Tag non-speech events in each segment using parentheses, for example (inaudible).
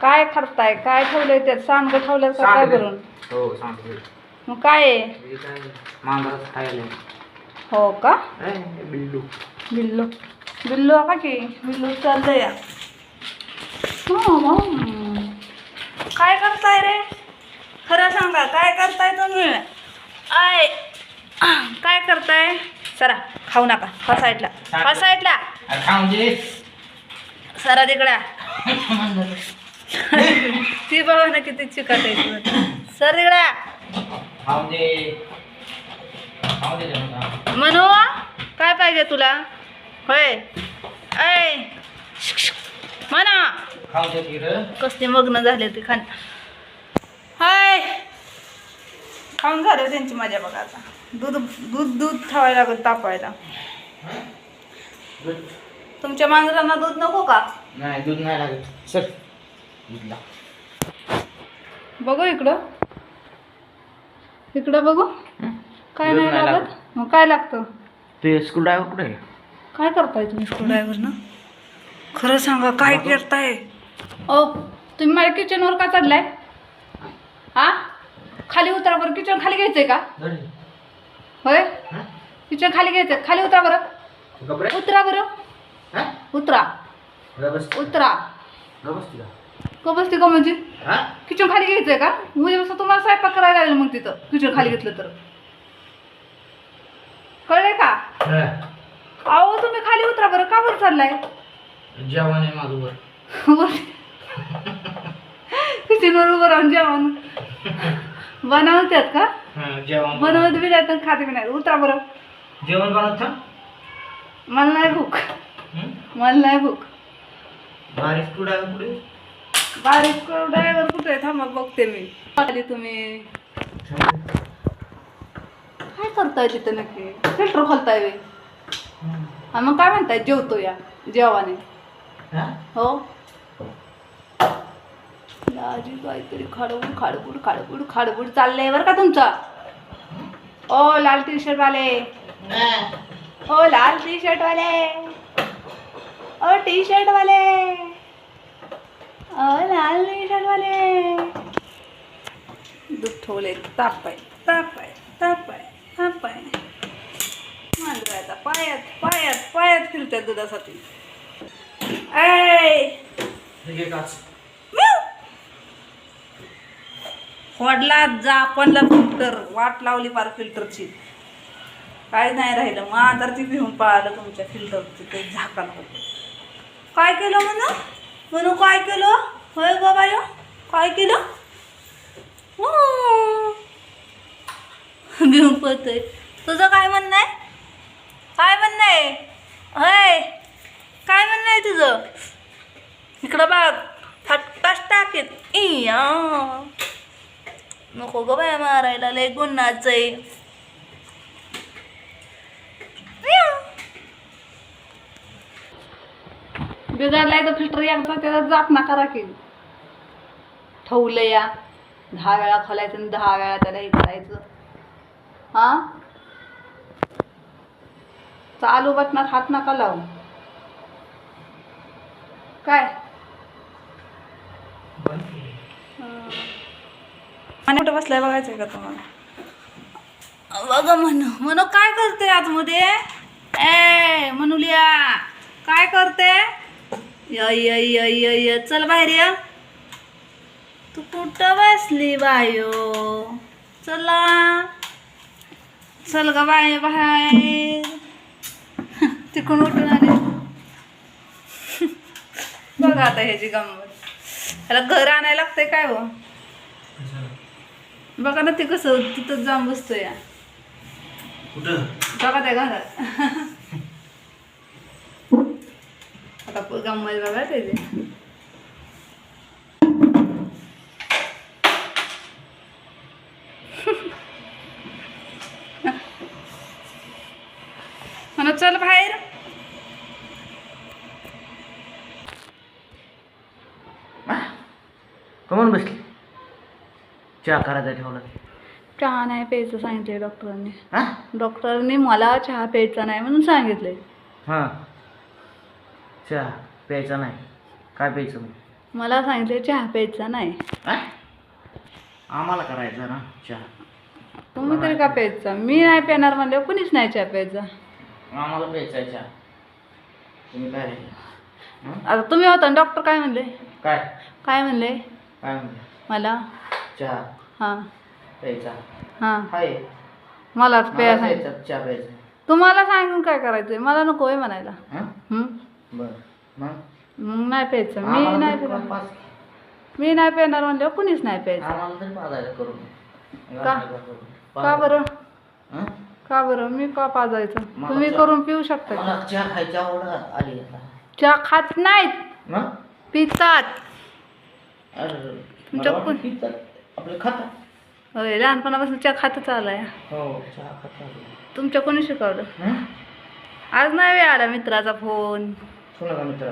काय करताय? काय ठेवलंय त्यात? सांडगं ठेवलं का काय करून हो सांगतो. मग काय आहे? हे काय मांजराचं खायला हो का? बिल्लू. बिल्लू. बिल्लू का की? बिल्लू चाललंय या. हम्म. काय करताय रे? खरं सांगा काय करताय तुम्ही? आय काय करताय? सरा खाऊ नका. हा साईडला हा साईडला अरे खाऊन दे सरा तिकडा. (laughs) ती बघा ना किती चिकट आहे. सर जरा. म्हणू काय पाहिजे तुला? होय. ऐ. म्हणा. कसले मग्न झाले ते खान. हाय. खाऊन झालं त्यांची मजा बघा आता. दूध दूध दूध ठेवायला लागेल तापायला दूध. तुमच्या मांजरांना दूध नको का? नाही दूध नाही लागत. सर बघू इकडं. इकडं बघू. काय नाही लागत. मग काय लागतं? ते स्कूल ड्रायव्हर कुठे? काय करताय तुम्ही स्क्रूड्रायव्हर ना? खरं सांगा काय करताय? ओ तुम्ही माझ्या किचनवर का चढलाय हा खाली उतरा बरं. किचन खाली घ्यायचंय का. होय? किचन खाली घ्यायचं खाली उतरा बरं. उतरा बरं. हा? उतरा. उतरा. का बसते का म्हणजे? हा? किचन खाली घ्यायचंय का? उद्यापासून तुम्हाला स्वयंपाक करायला लागेल मग तिथं किचन खाली घेतलं तर. कळले का? हा. अहो तुम्ही खाली उतरा बरं. का बरं चाललाय? जेवण आहे माझं वर किचनवर उभं राहून जेवण. बनवतात का? हा, जेवण बनवत बी नाही खाते बी नाही उतरा बरं. जेवण बनवत? मला नाही भूक. हं? मला नाही भूक. बारीक कुठे? बारीक ड्रायव्हर कुठे आहे? थांबा बघते मी. आली तुम्ही. काय करताय तिथं नक्की? फिल्टर खोलताय वे हा मग काय म्हणताय? जेवतो या जेवाने. हा? हो? दाजी काहीतरी खाडबूड खाडबूड खाडबूड खाडबूड चाललंय बरं का तुमचं? ओ लाल टी शर्ट वाले ओ लाल टी शर्ट वाले. ओ टी शर्ट वाले. लाल टी शर्ट वाले दूध ठेवले ताप आहे. ताप आहे. ताप आहे. ताप आहे. मांजराचा पायात पायात पायात फिरतात दुधासाठी. हे. फोडला जा पडला फिल्टर वाट लावली पार फिल्टरची काय नाही राहिलं. मग तर ती भिवून पळालं तुमच्या फिल्टरचं ते झाकण होतं. काय केलं म्हणू म्हणू काय केलं? होय ग बाय? काय केलं? हं. भिवून पळतोय तुझं काय म्हणणं आहे? काय म्हणणं आहे? हय. काय म्हणणं आहे तुझं? इकडं बघ. फटकाच टाकेन इया. नको ग बाया मारायला. लय गुन्हाच आहे. बिघडलाय तर फिल्टर एकदा त्याचा जात ना करा की ठेवलं या. दहा वेळा खोलायचं आणि दहा वेळा त्याला हे करायचं हा? चालू बटनात हात नका लावू. काय? केली. कुठं बसलाय बघायचंय का तुम्हाला? बघा म्हणू म्हणू काय करते आतमध्ये? ए म्हणूलिया काय करते य य य य य चल बाहेर ये. तू कुठं बसली बायो? चला. चल ग बाय बाहेर तिकडून उठून आले. बघा आता ह्याची गंमत. त्याला घर आणायला लागतंय काय हो? बघा ना ते कसं तिथं जाऊन बसतोय. या कुठं? बघा त्या घरात. गंमत बघा त्याचे म्हणा चल बाहेर कमून बसली चहा करायचा ठेवला चहा नाही प्यायचं सांगितले डॉक्टरांनी हा डॉक्टरांनी मला चहा प्यायचा नाही म्हणून सांगितले हां चहा प्यायचा नाही. काय प्यायचं मग? मला सांगितलं चहा प्यायचा नाही. हा? आम्हाला करायचा ना चहा. तुम्ही तरी का प्यायचा? मी नाही पिणार म्हणल्यावर कुणीच नाही चहा प्यायचा. आम्हाला प्यायचा आहे चहा. तुम्ही काय हं? आता तुम्ही होता डॉक्टर काय म्हणले? काय? काय म्हणले? काय म्हणते मला? चहा हां. प्यायचा. हां. हाय मला प्यायचा चहा प्यायचा तुम्हाला सांगून काय करायचंय? मला नको आहे म्हणायला. हं? हं? बरं. मग? मग नाही प्यायचं. मी आम्हाला नाही तरी पिणार. पाच. मी नाही पिणार म्हणल्यावर कुणीच नाही प्यायचं. आम्हाला तरी पाजायला करून. का? बरं? हं? का बरं? मी का पाजायचं मला तुम्ही चहा- करून पिऊ शकता का? मला चहा खायची आवड आली आता. चहा खात नाहीत. पितात. अरे तुमच्या मला वाटलं कोण- पितात. आपलं खाता होय लहानपणापासून चहा खातच आलाय. हो चहा खाता तुमच्या कोणी शिकवलं? हं? आज नाही वेळ आला मित्राचा फोन. मित्र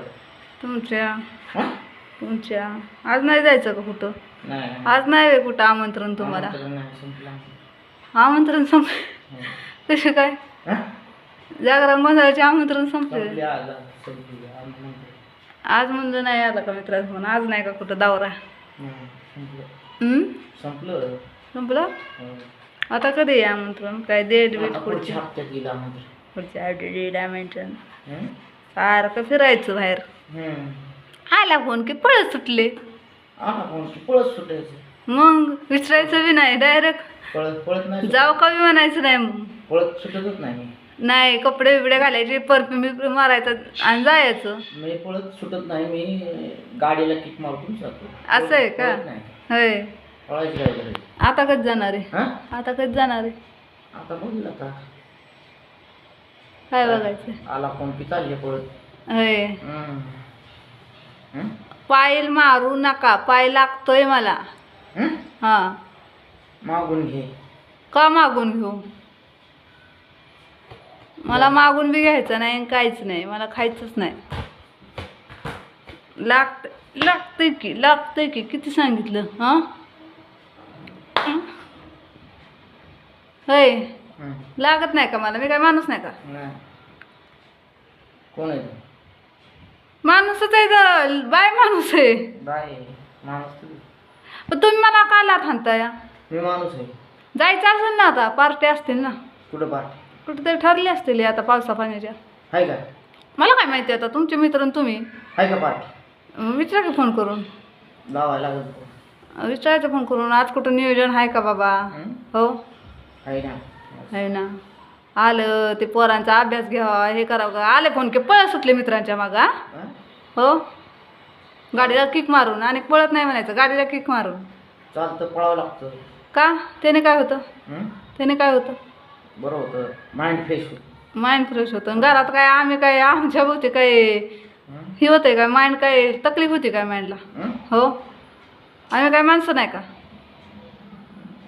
तुमच्या? तुमच्या. आज नाही जायचं का कुठं? नाही. आज नाही वे कुठं आमंत्रण तुम्हाला? आमंत्रण संप हो. कसं काय? जागरण गोंधळाचे आमंत्रण संपले. आज, म्हणलं नाही आला का मित्राचा फोन? आज नाही का कुठं दावरा संपलं. संपलं? हो. आता कधी आहे आमंत्रण? काय डेट बीट पुढच्या पुढच्या डेट आमंत्रण? सारखं फिरायचं बाहेर? हं. आला फोन की पळत सुटले. आला कोण की पळत सुटायचं. मग विचारायचं बी नाही डायरेक्ट पळत पळत नाही जाऊ का बी म्हणायचं नाही मग. पळत सुटतच नाही. कपडे बिपडे घालायचे परफ्यूम बिफ्यूम मारायचं आणि जायचं. मी पळत सुटत नाही मी गाडीला किक मारून जातो. असं आहे का? पळत नाही. होय. पळायची काय करायची आता कधी जाणार आहे? हा? आता कधी जाणार आहे? आता आता. काय बघायचं? आला कोण की चालले पळत. होय? पायल मारू नका पाय लागतोय मला. हं? हां. मागून घे. का मागून घेऊ? मला मागून बी घ्यायचं नाही आणि काहीच नाही मला खायचंच नाही. लागत लागतंय की लागतंय की किती सांगितलं हां? होय. लागत नाही का मला? मी काय माणूस नाही का? नाही. कोण आहे? तो? माणूसच आहे तर बाय माणूस आहे. बाय. माणूस तू. पण तुम्ही मला का लाथ हाणताय? मी माणूस आहे. जायचं असेल ना आता पार्टी असतील ना. कुठं पाठ कुठेतरी ठरली असतील आता पावसा पाण्याच्या. आहे का? मला काय माहिती आता तुमचे मित्र आणि तुम्ही. आहे का पाठ विचारा की फोन करून. लावायला लागेल. तो. विचारायचं फोन करून आज कुठं नियोजन आहे का बाबा? हं? हो. आहे ना. आहे ना? आलं ते पोरांचा अभ्यास घ्यावा हे करावं का? आले फोन की पळत सुटले मित्रांच्या मागा हं? गाडीला किक मारून आणि पळत नाही म्हणायचं गाडीला किक मारून. चालतं पळावं लागतं. का? त्याने काय होतं? हं? त्याने काय होतं? बरं होतं. माइंड फ्रेश होतं. माइंड फ्रेश होतं. आणि घरात काय आम्ही काय आमच्या भोवती काय हं? हे होतंय काय माइंड काय तकलीफ होती काय माइंडला? हं? हो? आम्ही काय माणसं नाही का?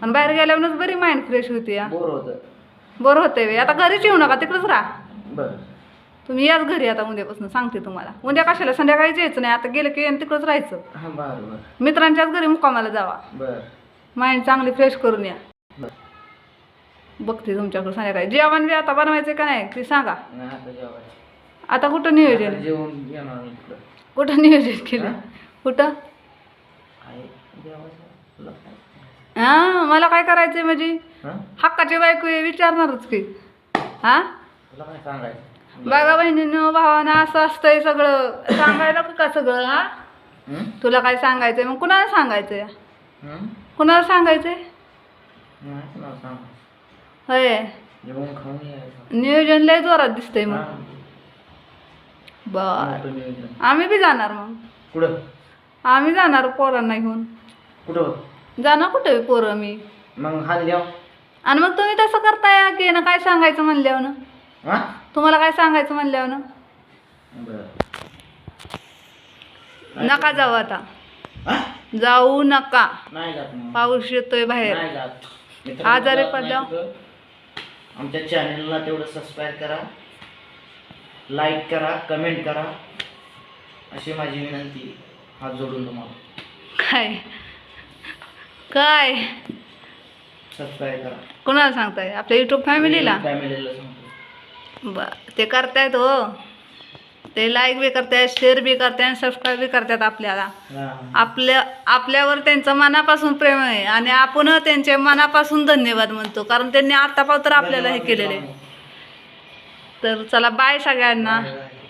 आणि बाहेर गेल्यावरच बरी माइंड फ्रेश होती या बोर होतं. बरं होतंय बे. आता घरीच येऊ नका तिकडंच राहा. बरं. तुम्ही याच घरी आता उद्यापासून सांगते तुम्हाला. उद्या कशाला? संध्याकाळी यायचं नाही आता गेलं की आणि तिकडंच राहायचं. हां बरं बरं. मित्रांच्याच घरी मुक्कामाला जावा. बरं. माइंड चांगली फ्रेश करून या. बरं. बघते तुमच्याकडे संध्याकाळी. जेवण बी आता बनवायचं का नाही ते सांगा. नाही आता जेवायचं. आता कुठं नियोजन? आता आहे? इकडं. कुठं नियोजन केलं? कुठं? आहे जेवायचं. तुला काय? हां मला काय करायचंय म्हणजे? हक्काची बायको आहे विचारणारच की. हां? तुला काय सांगायचं? बघा बहिणीनं भावानं असं असतंय सगळं. सांगायला का सगळं हा? हं? तुला काय सांगायचंय? मग कुणाला सांगायचंय? हं? कुणाला सांगायचंय? नाही तुला सांगायचं होय. जेवण खाऊन यायचं. नियोजन लय जोरात दिसतंय मग. हां. बर मोठं नियोजन. आम्ही बी जाणार मग. कुठं? आम्ही जाणार पोरांना घेऊन. कुठं? जाणार कुठे पोरं मी. मग द्या. आणि मग तुम्ही तसं करताय की ना काय सांगायचं म्हणल्यावर ना? हा तुम्हाला काय सांगायचं म्हणल्यावर ना? बरं. नका जाऊ आता. हा? जाऊ नका. नाही जात मग. पाऊस येतोय बाहेर. नाही जात. मित्रांनो, आजारी जात नाही पडल्यावर? कुठं. आमच्या चॅनलला तेवढं सबस्क्राईब करा. लाईक करा कमेंट करा. अशी माझी विनंती हात जोडून तुम्हाला. काय? काय? सबस्क्राईब करा कुणाला सांगताय? आपल्या युट्यूब फॅमिलीला फॅमिलीला सांगतो. बर. ते करतायत हो. ते लाईक बी करतात शेअर बी करतात आणि सबस्क्राईब बी करतात आपल्याला. हा. आपल्या आपल्यावर त्यांचं मनापासून प्रेम आहे आणि आपण त्यांचे मनापासून धन्यवाद म्हणतो. कारण त्यांनी आतापासून आपल्याला हे केलेलं आहे. तर चला बाय सगळ्यांना.